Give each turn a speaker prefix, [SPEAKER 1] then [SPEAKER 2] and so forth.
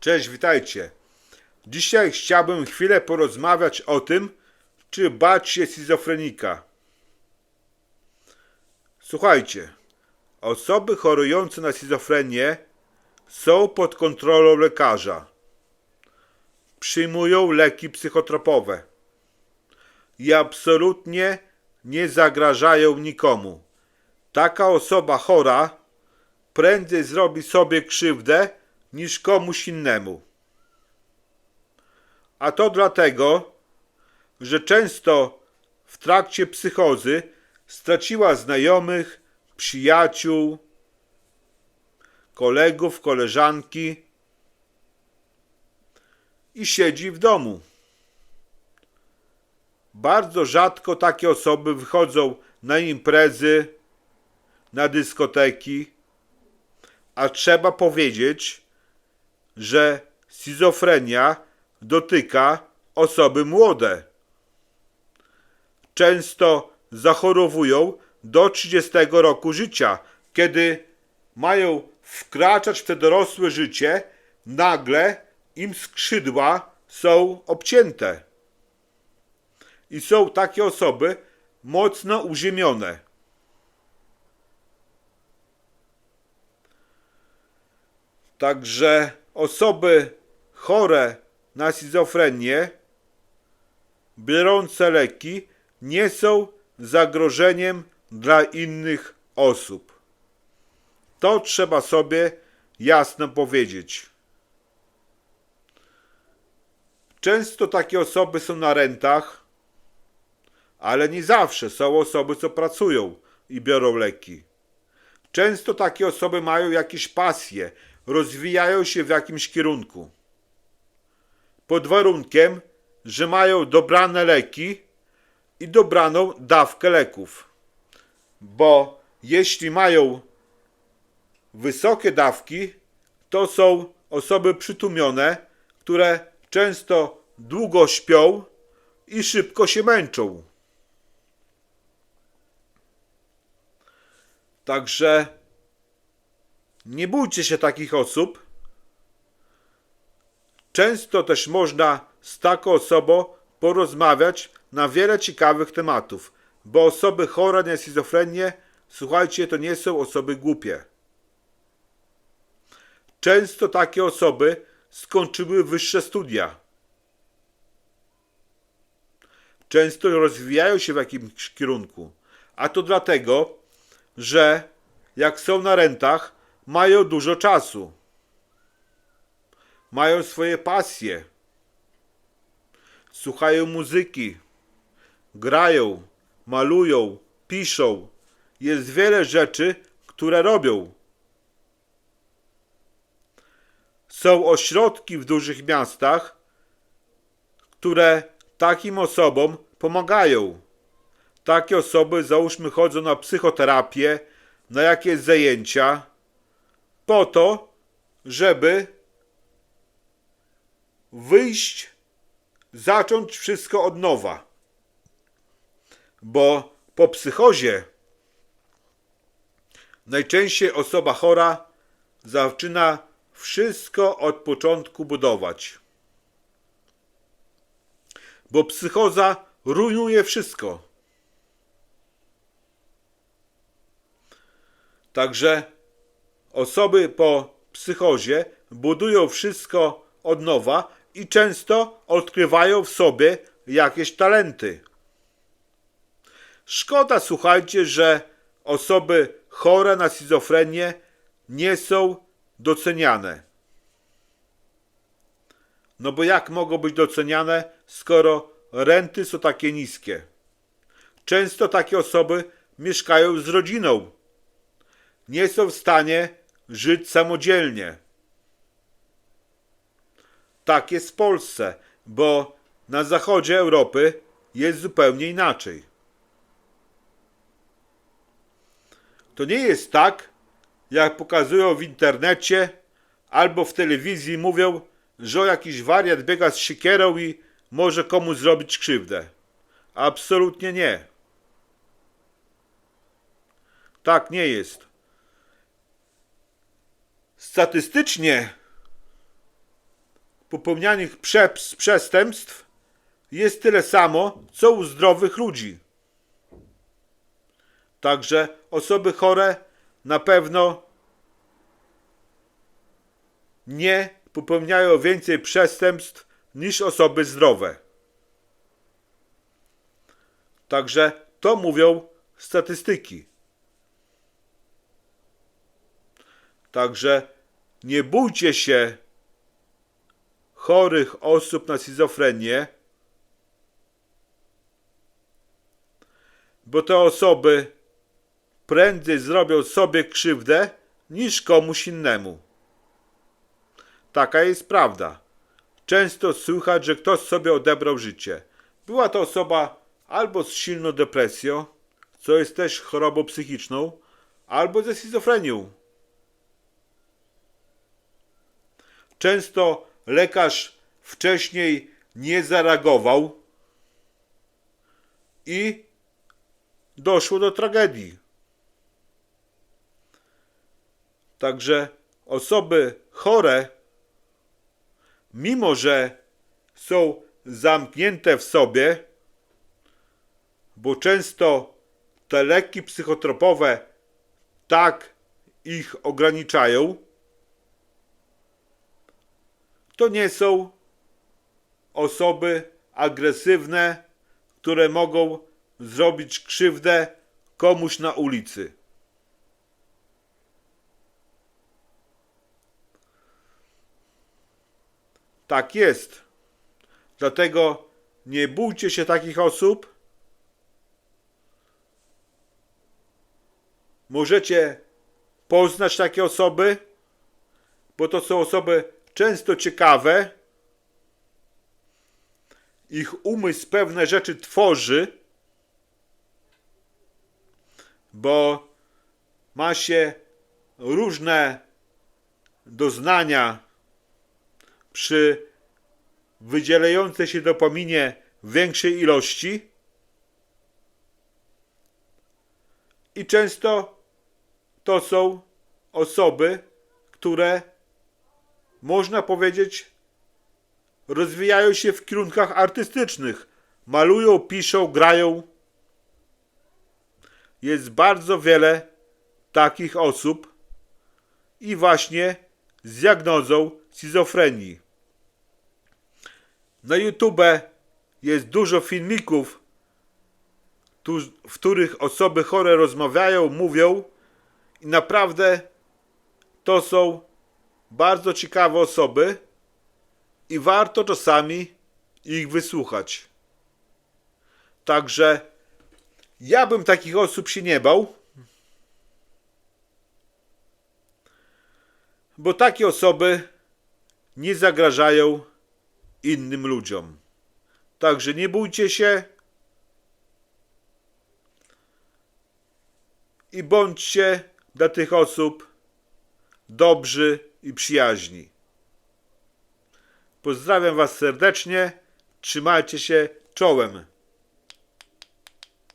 [SPEAKER 1] Cześć, witajcie. Dzisiaj chciałbym chwilę porozmawiać o tym, czy bać się schizofrenika. Słuchajcie, osoby chorujące na schizofrenię są pod kontrolą lekarza. Przyjmują leki psychotropowe i absolutnie nie zagrażają nikomu. Taka osoba chora prędzej zrobi sobie krzywdę niż komuś innemu. A to dlatego, że często w trakcie psychozy straciła znajomych, przyjaciół, kolegów, koleżanki i siedzi w domu. Bardzo rzadko takie osoby wychodzą na imprezy, na dyskoteki, a trzeba powiedzieć, że schizofrenia dotyka osoby młode. Często zachorowują do 30 roku życia, kiedy mają wkraczać w te dorosłe życie, nagle im skrzydła są obcięte. I są takie osoby mocno uziemione. Także osoby chore na schizofrenię, biorące leki, nie są zagrożeniem dla innych osób. To trzeba sobie jasno powiedzieć. Często takie osoby są na rentach, ale nie zawsze są osoby, co pracują i biorą leki. Często takie osoby mają jakieś pasje, rozwijają się w jakimś kierunku. Pod warunkiem, że mają dobrane leki i dobraną dawkę leków. Bo jeśli mają wysokie dawki, to są osoby przytłumione, które często długo śpią i szybko się męczą. Także nie bójcie się takich osób. Często też można z taką osobą porozmawiać na wiele ciekawych tematów, bo osoby chore na schizofrenię, słuchajcie, to nie są osoby głupie. Często takie osoby skończyły wyższe studia. Często rozwijają się w jakimś kierunku, a to dlatego, że jak są na rentach, mają dużo czasu. Mają swoje pasje. Słuchają muzyki. Grają, malują, piszą. Jest wiele rzeczy, które robią. Są ośrodki w dużych miastach, które takim osobom pomagają. Takie osoby, załóżmy, chodzą na psychoterapię, na jakieś zajęcia, po to, żeby wyjść, zacząć wszystko od nowa. Bo po psychozie najczęściej osoba chora zaczyna wszystko od początku budować. Bo psychoza rujnuje wszystko. Także osoby po psychozie budują wszystko od nowa i często odkrywają w sobie jakieś talenty. Szkoda, słuchajcie, że osoby chore na schizofrenię nie są doceniane. No bo jak mogą być doceniane, skoro renty są takie niskie? Często takie osoby mieszkają z rodziną. Nie są w stanie żyć samodzielnie. Tak jest w Polsce, bo na zachodzie Europy jest zupełnie inaczej. To nie jest tak, jak pokazują w internecie albo w telewizji mówią, że jakiś wariat biega z siekierą i może komuś zrobić krzywdę. Absolutnie nie. Tak nie jest. Statystycznie popełnianych prze- przestępstw jest tyle samo, co u zdrowych ludzi. Także osoby chore na pewno nie popełniają więcej przestępstw niż osoby zdrowe. Także to mówią statystyki. Także nie bójcie się chorych osób na schizofrenię, bo te osoby prędzej zrobią sobie krzywdę niż komuś innemu. Taka jest prawda. Często słychać, że ktoś sobie odebrał życie. Była to osoba albo z silną depresją, co jest też chorobą psychiczną, albo ze schizofrenią. Często lekarz wcześniej nie zareagował i doszło do tragedii. Także osoby chore, mimo że są zamknięte w sobie, bo często te leki psychotropowe tak ich ograniczają, to nie są osoby agresywne, które mogą zrobić krzywdę komuś na ulicy. Tak jest. Dlatego nie bójcie się takich osób. Możecie poznać takie osoby, bo to są osoby często ciekawe. Ich umysł pewne rzeczy tworzy, bo ma się różne doznania przy wydzielającej się dopaminie większej ilości i często to są osoby, które można powiedzieć rozwijają się w kierunkach artystycznych. Malują, piszą, grają. Jest bardzo wiele takich osób i właśnie z diagnozą schizofrenii. Na YouTube jest dużo filmików, w których osoby chore rozmawiają, mówią i naprawdę to są bardzo ciekawe osoby i warto czasami ich wysłuchać. Także ja bym takich osób się nie bał, bo takie osoby nie zagrażają innym ludziom. Także nie bójcie się i bądźcie dla tych osób dobrzy i przyjaźni. Pozdrawiam Was serdecznie, trzymajcie się czołem.